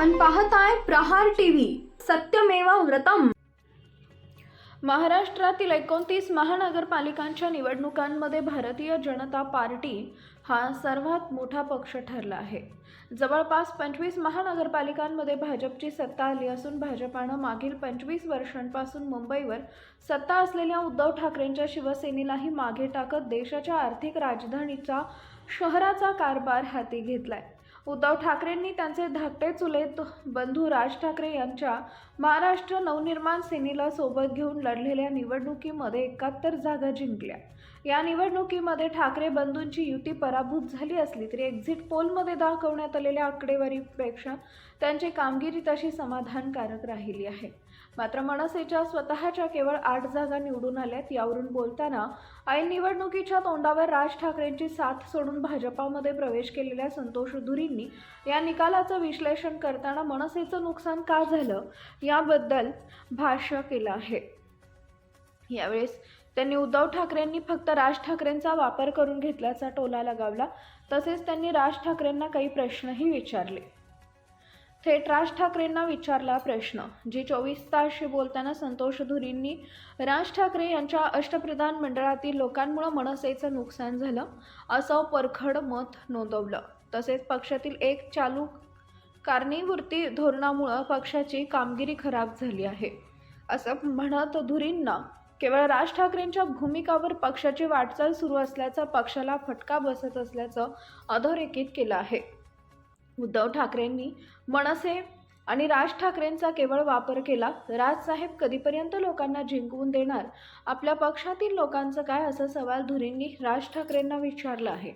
पाहताय प्रहार टीव्ही सत्यमेवा व्रतम. महाराष्ट्रातील एकोणतीस महानगरपालिकांच्या निवडणुकांमध्ये भारतीय जनता पार्टी हा सर्वात मोठा पक्ष ठरला आहे. जवळपास पंचवीस महानगरपालिकांमध्ये भाजपची सत्ता आली असून भाजपानं मागील पंचवीस वर्षांपासून मुंबईवर सत्ता असलेल्या उद्धव ठाकरेंच्या शिवसेनेलाही मागे टाकत देशाच्या आर्थिक राजधानीचा शहराचा कारभार हाती घेतलाय. उद्धव ठाकरेंनी त्यांचे धाकटे चुलेत बंधू राज ठाकरे यांच्या महाराष्ट्र नवनिर्माण सेनेला सोबत घेऊन लढलेल्या निवडणुकीमध्ये एकाहत्तर जागा जिंकल्या. या निवडणुकीमध्ये ठाकरे बंधूंची युती पराभूत झाली असली तरी एक्झिट पोलमध्ये दाखवण्यात आलेल्या आकडेवारीपेक्षा त्यांची कामगिरी तशी समाधानकारक राहिली आहे. मात्र मनसेच्या स्वतःच्या केवळ आठ जागा निवडून आल्यात यावरून बोलताना ऐन निवडणुकीच्या तोंडावर राज ठाकरेंची साथ सोडून भाजपामध्ये प्रवेश केलेल्या संतोष धुरींनी या निकालाचं विश्लेषण करताना मनसेचं नुकसान का झालं याबद्दल भाष्य केलं आहे. यावेळेस त्यांनी उद्धव ठाकरेंनी फक्त राज ठाकरेंचा वापर करून घेतल्याचा टोला लगावला. तसेच त्यांनी राज ठाकरेंना काही प्रश्नही विचारले. थेट राज ठाकरेंना विचारला प्रश्न जी चोवीस तासशी बोलताना संतोष धुरींनी राज ठाकरे यांच्या अष्टप्रधान मंडळातील लोकांमुळं मनसेचं नुकसान झालं असं परखड मत नोंदवलं. तसेच पक्षातील एक चालू कारणीवृत्ती धोरणामुळं पक्षाची कामगिरी खराब झाली आहे असं म्हणत धुरींना केवळ राज ठाकरेंच्या भूमिकावर पक्षाची वाटचाल सुरू असल्याचा पक्षाला फटका बसत असल्याचं अधोरेखित केलं आहे. उद्धव ठाकरेंनी मनसे आणि राज ठाकरेंचा केवळ वापर केला राजसाहेब कधीपर्यंत लोकांना जिंकवून देणार? आपल्या पक्षातील लोकांचं काय? असा सवाल धुरींनी राज ठाकरेंना विचारला आहे.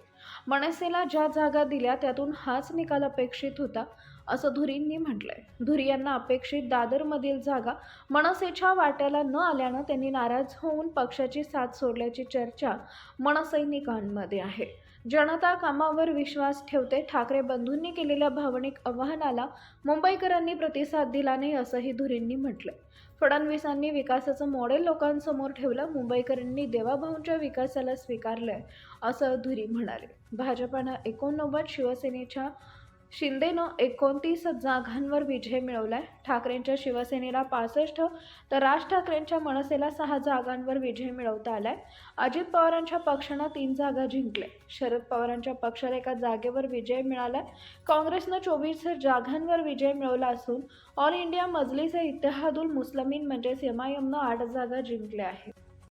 मनसेला ज्या जागा दिल्या त्यातून हाच निकाल अपेक्षित होता. असं धुरींनी म्हटलंय. धुरी यांना अपेक्षित दादरमधील जागा मनसेच्या वाट्याला न आल्यानं त्यांनी नाराज होऊन पक्षाची साथ सोडल्याची चर्चा मनसैनिकांमध्ये आहे. जनता कामावर विश्वास ठेवते. ठाकरे बंधूंनी केलेल्या भावनिक आवाहनाला मुंबईकरांनी प्रतिसाद दिला नाही असंही धुरींनी म्हटलंय. फडणवीसांनी विकासाचं मॉडेल लोकांसमोर ठेवलं मुंबईकरांनी देवाभाऊंच्या विकासाला स्वीकारलंय असं धुरी म्हणाले. भाजपानं एकोणनव्वद शिवसेनेच्या शिंदेनं एकोणतीस जागांवर विजय मिळवलाय. ठाकरेंच्या शिवसेनेला पासष्ट तर राज ठाकरेंच्या मनसेला सहा जागांवर विजय मिळवता आलाय. अजित पवारांच्या पक्षानं तीन जागा जिंकल्या. शरद पवारांच्या पक्षाला एका जागेवर विजय मिळालाय. काँग्रेसनं चोवीस जागांवर विजय मिळवला असून ऑल इंडिया मजलिस इतिहादुल मुस्लिमीन म्हणजेच एमआयएमनं आठ जागा जिंकल्या आहेत.